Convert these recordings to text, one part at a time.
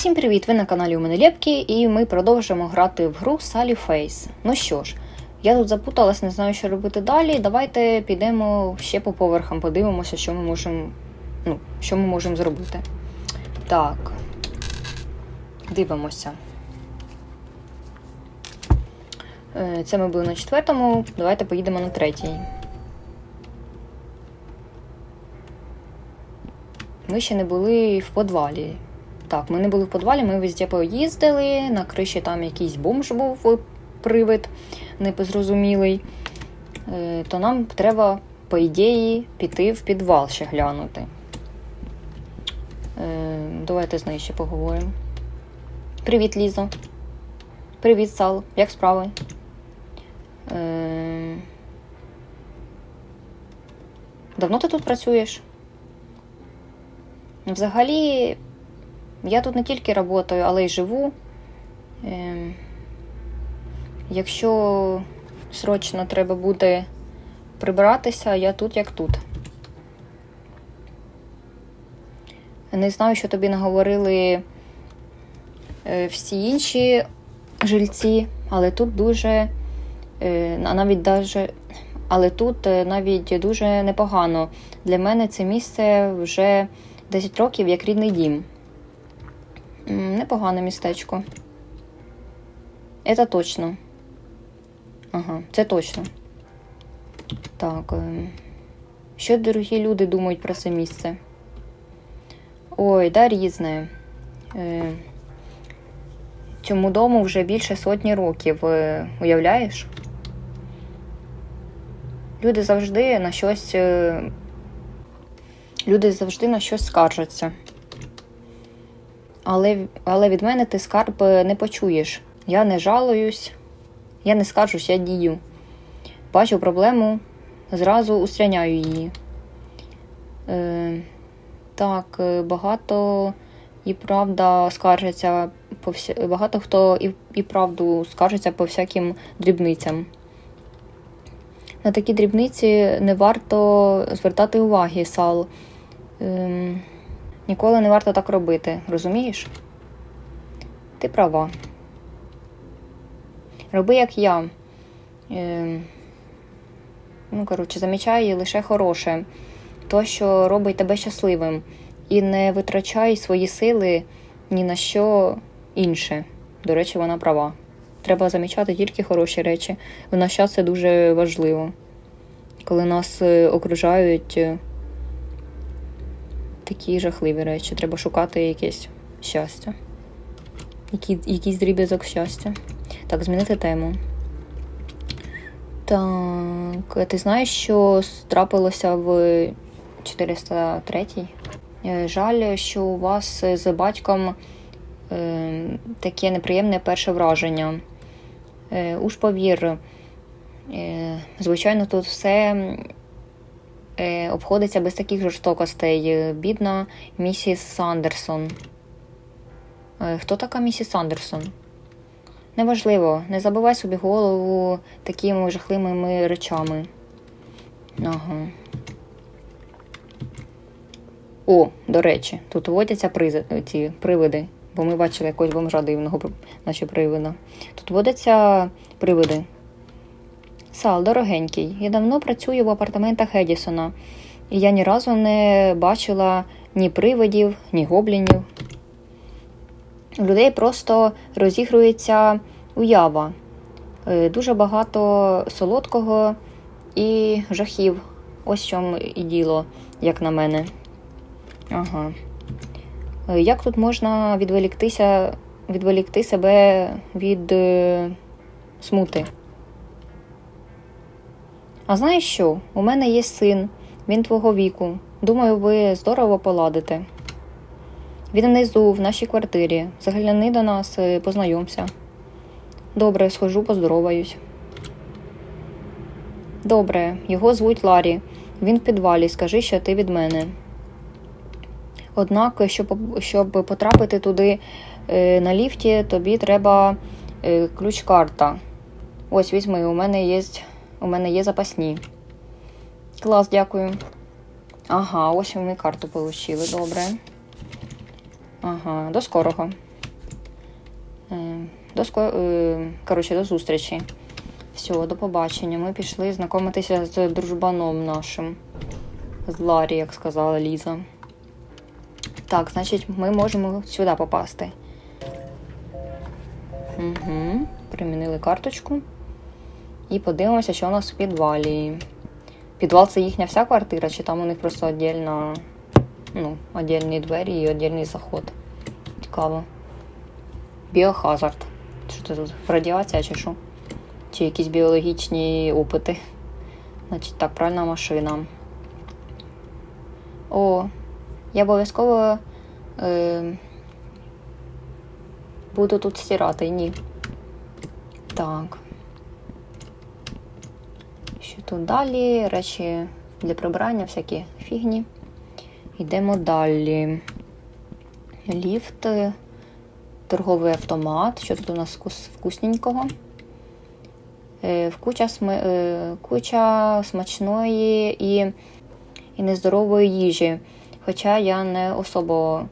Всім привіт! Ви на каналі у мене Лєпкі, і ми продовжуємо грати в гру Sally Face. Ну що ж, я тут запуталась, не знаю, що робити далі. Давайте підемо ще по поверхам, подивимося, що ми можемо. Ну, що ми можемо зробити. Так. Дивимося. Е, Це ми були на четвертому. Давайте поїдемо на третій. Ми ще не були в подвалі. Так, ми не були в подвалі, ми везде поїздили. На криші там якийсь бомж був привид непозрозумілий. Е, То нам треба, по ідеї, піти в підвал ще глянути. Е, Давайте з нею ще поговоримо. Привіт, Лізо. Привіт, Сал. Як справи? Е, Давно ти тут працюєш? Взагалі, я тут не тільки працюю, але й живу. Ем, якщо срочно треба буде прибиратися, я тут як тут. Не знаю, що тобі наговорили е, всі інші жильці, але тут дуже, е, навіть даже, але тут е, навіть дуже непогано. Для мене це місце вже 10 років як рідний дім. Непогане містечко. Це точно. Ага, це точно. Так. е, Що дорогі люди думають про це місце? Ой, да, різне. Е, Цьому дому вже більше сотні років. е, Уявляєш? Люди завжди на щось. Люди завжди на щось скаржаться. Але, але від мене ти скарб е, не почуєш. Я не жалуюсь, я не скаржусь, я дію. Бачу проблему, зразу устраняю її. Е, так, е, багато і правда скаржаться по вся... багато хто і, і правду скаржиться по всяким дрібницям. На такі дрібниці не варто звертати уваги, Сал. Ем, ніколи не варто так робити, розумієш? Ти права. Роби, як я. Ем, ну, коротше, замічай лише хороше, то, що робить тебе щасливим, і не витрачай свої сили ні на що інше. До речі, вона права. Треба замічати тільки хороші речі. В наш час це дуже важливо. Коли нас е, окружають е, такі жахливі речі, треба шукати якесь щастя. Які, якийсь дріб'язок щастя. Так, змінити тему. Так, ти знаєш, що трапилося в 403? Е, Жаль, що у вас з батьком е, таке неприємне перше враження. Е, уж повір, е, звичайно, тут все обходиться без таких жорстокостей. Е, Бідна місіс Сандерсон. Е, Хто така місіс Сандерсон? Неважливо, не забивай собі голову такими жахливими речами. Ага. О, до речі, тут водяться призи, ці привиди, бо ми бачили якогось бомжа дивного, наче привида. Тут водяться привиди. Сал, дорогенький, я давно працюю в апартаментах Едісона, і я ні разу не бачила ні привидів, ні гоблінів. У людей просто розігрується уява. Е, Дуже багато солодкого і жахів. Ось в чому і діло, як на мене. Ага. Е, Як тут можна відволіктися, відволікти себе від е, смути? А знаєш що? У мене є син, він твого віку. Думаю, ви здорово поладите. Він внизу, в нашій квартирі. Загляни до нас, е, познайомся. Добре, схожу, поздороваюсь. Добре, його звуть Ларі. Він в підвалі. Скажи, що ти від мене. Однак, щоб, щоб потрапити туди е, на ліфті, тобі треба е, ключ-карта. Ось візьми, у мене є, у мене є запасні. Клас, дякую. Ага, ось ми карту отримали. Добре. Ага, до скорого. Е, До, ско- е, коротше, до зустрічі. Все, до побачення. Ми пішли знайомитися з дружбаном нашим. З Ларі, як сказала Ліза. Так, значить, ми можемо сюди попасти. Угу. Примінили карточку. І подивимося, що у нас в підвалі. Підвал це їхня вся квартира, чи там у них просто віддільна, ну, віддільні двері і віддільний заход. Цікаво. Біохазард. Що це тут? Радіація чи що? Чи якісь біологічні опити? Значить, так, пральна машина. О, я обов'язково е, буду тут стирати, ні. Так. Що далі? Речі для прибирання, всякі фігні. Йдемо далі. Ліфт, торговий автомат. Що тут у нас вкусненького? Е, Куча, сми... е, куча смачної і, і нездорової їжі. Хоча я не особо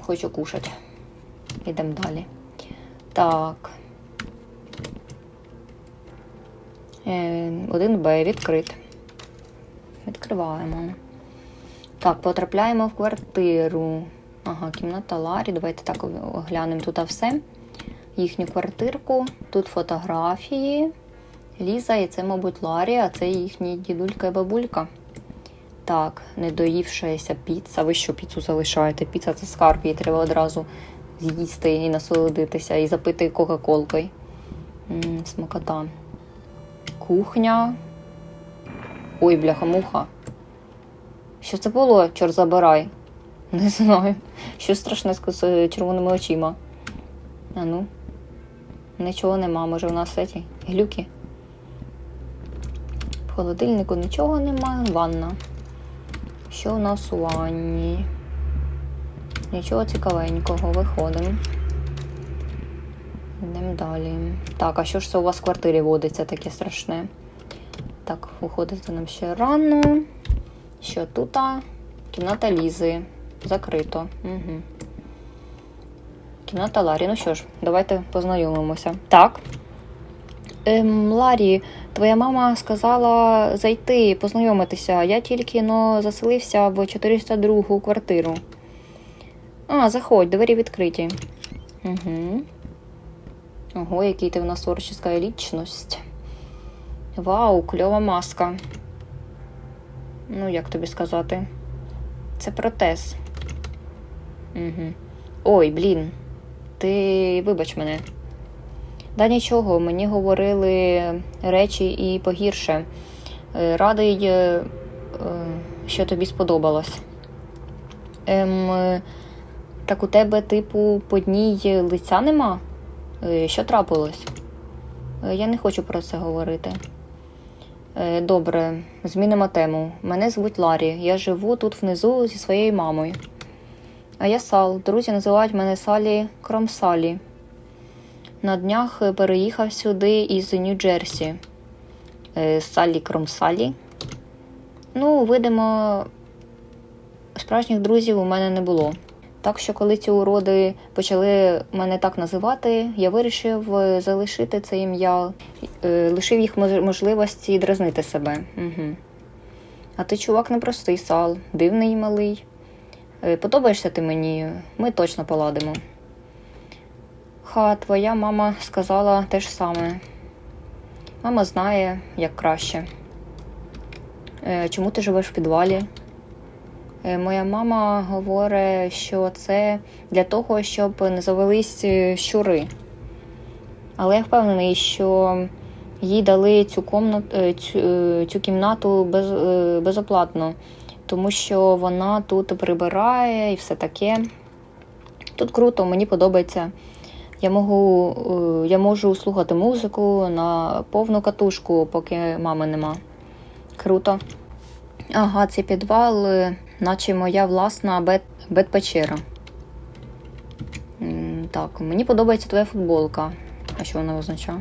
хочу кушати. Йдемо далі. Так. Е, Один Б відкрит. Відкриваємо. Так, потрапляємо в квартиру. Ага, кімната Ларі. Давайте так оглянемо тут все. Їхню квартирку. Тут фотографії. Ліза, і це, мабуть, Ларі, а це їхні дідулька і бабулька. Так, недоївшаяся піца. Ви що піцу залишаєте? Піца це скарб, її треба одразу з'їсти і насолодитися, і запити кока-колкою. М, Смакота. Кухня. Ой, бляха-муха. Що це було? Чорт забирай. Не знаю. Що страшне з червоними очима. А ну. Нічого нема, може у нас ці глюки. В холодильнику нічого нема. Ванна. Що у нас у ванні? Нічого цікавенького, виходимо. Далі. Так, а що ж це у вас в квартирі водиться таке страшне? Так, виходити нам ще рано. Що тут? Кімната Лізи. Закрито. Угу. Кімната Ларі. Ну що ж, давайте познайомимося. Так. Ем, Ларі, твоя мама сказала зайти, познайомитися. Я тільки но заселився в 402 квартиру. А, заходь, двері відкриті. Угу. Ого, який ти в нас творческая лічність. Вау, кльова маска. Ну, як тобі сказати? Це протез. Угу. Ой, блін. Ти вибач мене. Да нічого, мені говорили речі і погірше. Е, Радий, е, що тобі сподобалось. Ем, е, так у тебе, типу, по дній лиця нема? Е, Що трапилось? Е, Я не хочу про це говорити. Е, Добре, змінимо тему. Мене звуть Ларі. Я живу тут внизу зі своєю мамою. А я Сал. Друзі називають мене Салі Кромсалі. На днях переїхав сюди із Нью-Джерсі. Салі Кромсалі. Ну, видимо, справжніх друзів у мене не було. Так що, коли ці уроди почали мене так називати, я вирішив е, залишити це ім'я, е, лишив їх мож- можливості дразнити себе. Угу. А ти, чувак, непростий сал, дивний і малий. Е, Подобаєшся ти мені, ми точно поладимо. Ха, твоя мама сказала те ж саме. Мама знає, як краще. Чому ти живеш в підвалі? Е, Моя мама говорить, що це для того, щоб не завелись е, щури. Але я впевнений, що їй дали цю, комнат, е, цю, цю кімнату без, безоплатно, тому що вона тут прибирає і все таке. Тут круто, мені подобається. Я можу, я можу слухати музику на повну катушку, поки мами нема. Круто. Ага, цей підвал, наче моя власна бет, бет-печера. Так, мені подобається твоя футболка. А що вона означає?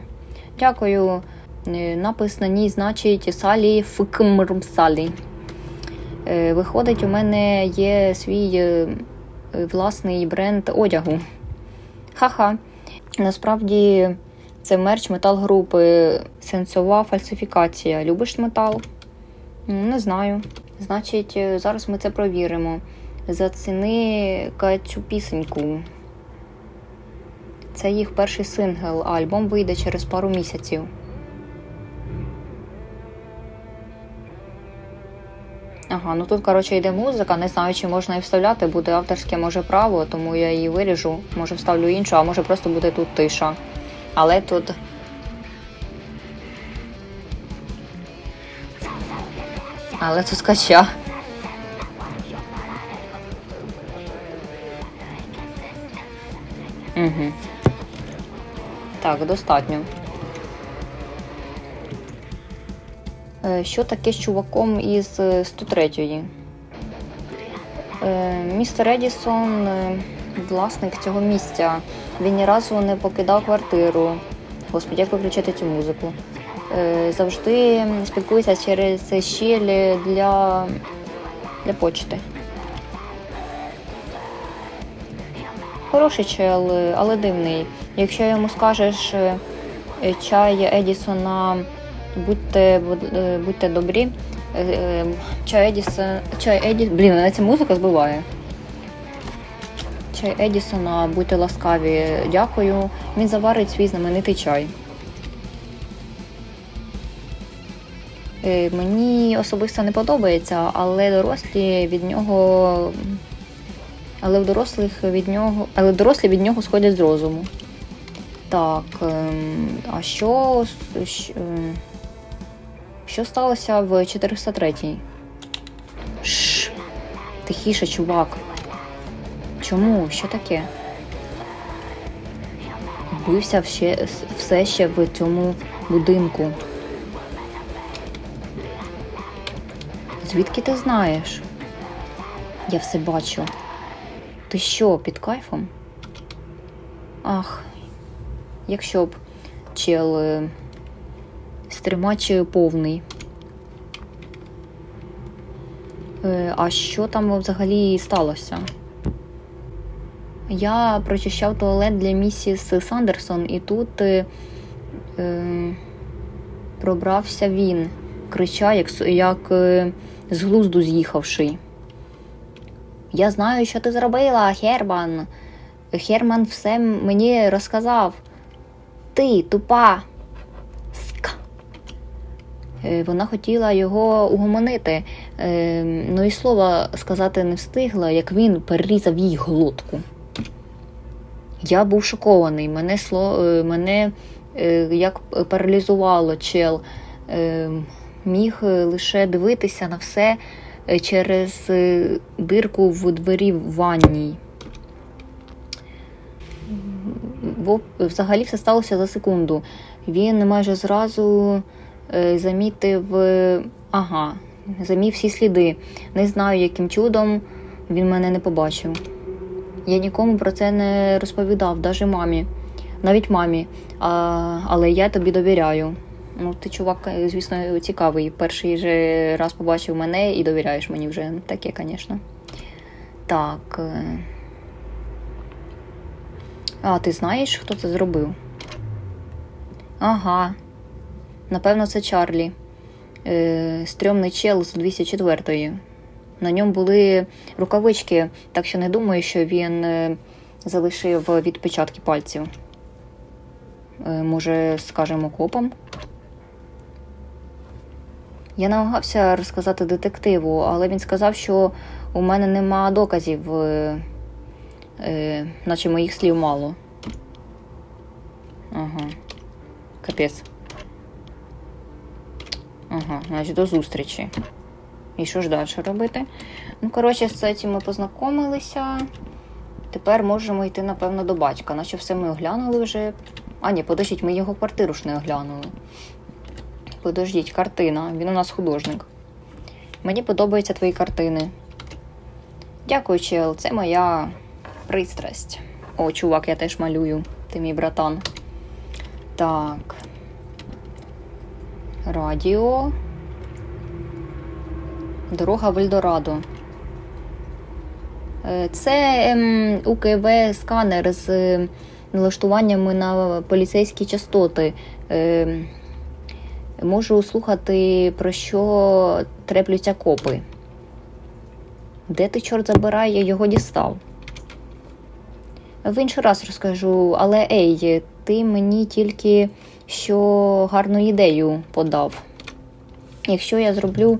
Дякую. Е, Напис на ній значить Салі Фкмрмсалі. Е, Виходить, у мене є свій е, власний бренд одягу. Ха-ха. Насправді це мерч метал-групи. Сенсова фальсифікація. Любиш метал? Не знаю. Значить, е, зараз ми це провіримо. Заціни цю пісеньку. Це їх перший сингл, а альбом вийде через пару місяців. Ага, ну тут, коротше, йде музика. Не знаю, чи можна і вставляти, буде авторське може право, тому я її виріжу. Може вставлю іншу, а може просто буде тут тиша. Але тут. Але тут кача. Угу. Так, достатньо. Е, Що таке з чуваком із е, 103-ї? Е, Містер Едісон, е, власник цього місця. Він ні разу не покидав квартиру. Господи, як виключити цю музику? Е, Завжди спілкується через щіль для, для почти. Хороший чел, але дивний. Якщо йому скажеш е, чай Едісона, будьте, е, будьте добрі. Чай Едісон. Чай Едіс. Блін, мене ця музика збиває. Чай Едісона, будьте ласкаві, дякую. Він заварить свій знаменитий чай. Мені особисто не подобається, але дорослі від нього. Але в дорослих від нього. Але дорослі від нього сходять з розуму. Так. ем, А що. ем, Що сталося в 403-й? Шш. Тихіше, чувак. Чому? Що таке? Вбився ще, все ще в цьому будинку. Звідки ти знаєш? Я все бачу. Ти що, під кайфом? Ах, якщо б чел е, стримач повний. Е, А що там взагалі сталося? Я прочищав туалет для місіс Сандерсон, і тут е, е, пробрався він, крича, як, як е, з глузду з'їхавший. Я знаю, що ти зробила, Херман. Херман все мені розказав. Ти тупа. Ска. Е, Вона хотіла його угомонити, е, ну і слова сказати не встигла, як він перерізав їй глотку. Я був шокований. Мене сло, е, мене як паралізувало чел. Міг е, лише дивитися на все е, через е, дирку в двері в ванній. Бо взагалі все сталося за секунду. Він майже зразу замітив, ага, замів всі сліди. Не знаю, яким чудом він мене не побачив. Я нікому про це не розповідав, навіть мамі. Навіть мамі. А, але я тобі довіряю. Ну, ти, чувак, звісно, цікавий. Перший же раз побачив мене і довіряєш мені вже. Таке, звісно. Так. е. А, ти знаєш, хто це зробив? Ага. Напевно, це Чарлі. Е, стрьомний чел з 204-ї. На ньому були рукавички, так що не думаю, що він е, залишив відпечатки пальців. Е, може, скажемо копам? Я намагався розказати детективу, але він сказав, що у мене нема доказів, е, е, наче моїх слів мало. Ага. Капець. Ага, значить, до зустрічі. І що ж далі робити? Ну, коротше, з цим ми познайомилися. Тепер можемо йти, напевно, до батька, наче все ми оглянули вже. А, ні, подождіть, ми його квартиру ж не оглянули. Подождіть, картина. Він у нас художник. Мені подобаються твої картини. Дякую, чел, це моя пристрасть. О, чувак, я теж малюю. Ти мій братан. Так. Радіо. Дорога в Ельдорадо. Е, Це ем, УКВ-сканер з е, налаштуваннями на поліцейські частоти. Можу слухати, про що треплються копи. Де ти, чорт забирай, я його дістав? В інший раз розкажу, але ей, ти мені тільки що гарну ідею подав. Якщо я зроблю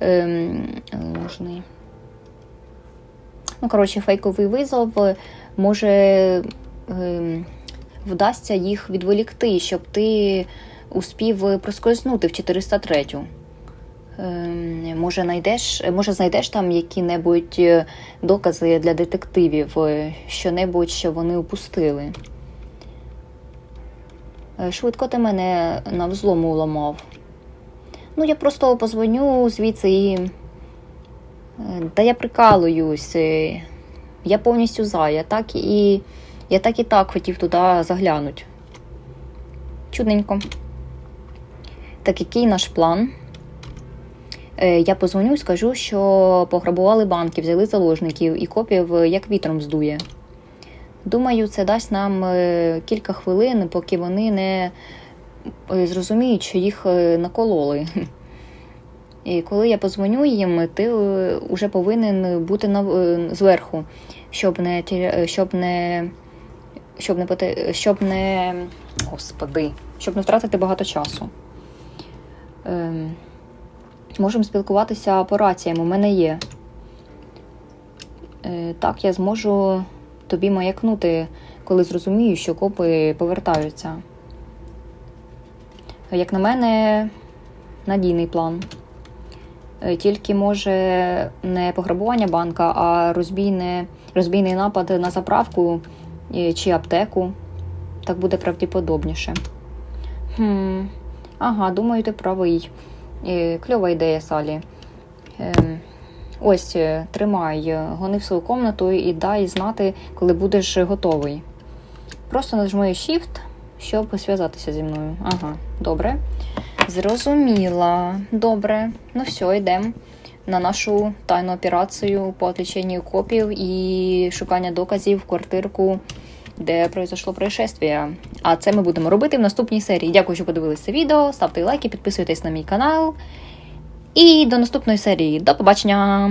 ем, ложний. Ну, коротше, фейковий визов, може ем, вдасться їх відволікти, щоб ти успів проскользнути в 403. Ем, може, знайдеш, може, знайдеш там які-небудь е, докази для детективів, е, що-небудь, що вони упустили. Е, Швидко ти мене на взлому уламав. Ну, я просто позвоню звідси і. е, Та я прикалуюсь. е, Я повністю за. Я так і, я так і так хотів туди заглянути. Чудненько. Так який наш план? Е, Я позвоню і скажу, що пограбували банки, взяли заложників і копів е, як вітром здує. Думаю, це дасть нам е, кілька хвилин, поки вони не зрозуміють, що їх накололи. І коли я позвоню їм, ти вже повинен бути на, зверху, щоб не, щоб не, щоб не, щоб не, господи, щоб не втратити багато часу. Ем, можемо спілкуватися по раціям, у мене є. Е, так, я зможу тобі маякнути, коли зрозумію, що копи повертаються. Як на мене, надійний план. Е, Тільки може не пограбування банка, а розбійний напад на заправку е, чи аптеку. Так буде правдіподобніше. Хм. Ага, думаю, ти правий. Е, Кльова ідея, Салі. Ем, Ось, е, тримай, е, гони в свою комнату і дай знати, коли будеш готовий. Просто нажми Shift, щоб зв'язатися зі мною. Ага, добре. Зрозуміла. Добре. Ну все, йдемо на нашу тайну операцію по отліченню копів і шукання доказів в квартирку, де произошло происшествие. А це ми будемо робити в наступній серії. Дякую, що подивилися відео. Ставте лайки, підписуйтесь на мій канал. І до наступної серії. До побачення!